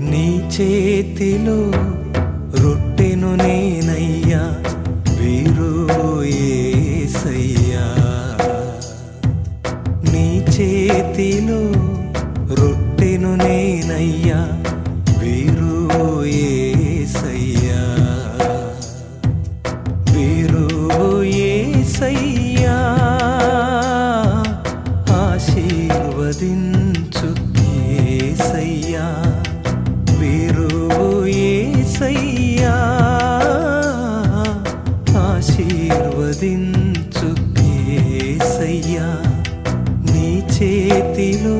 నీ చేతిలో రొట్టెను నేనయ్యా వీరోయేసయ్యా నీ చేతిలో రొట్టెను నేనయ్యా వీరోయేసయ్యా వీరోయేసయ్యా ఆశీర్వదించు ఆశీర్వదించు ఏసయ్యా నీ చేతిలో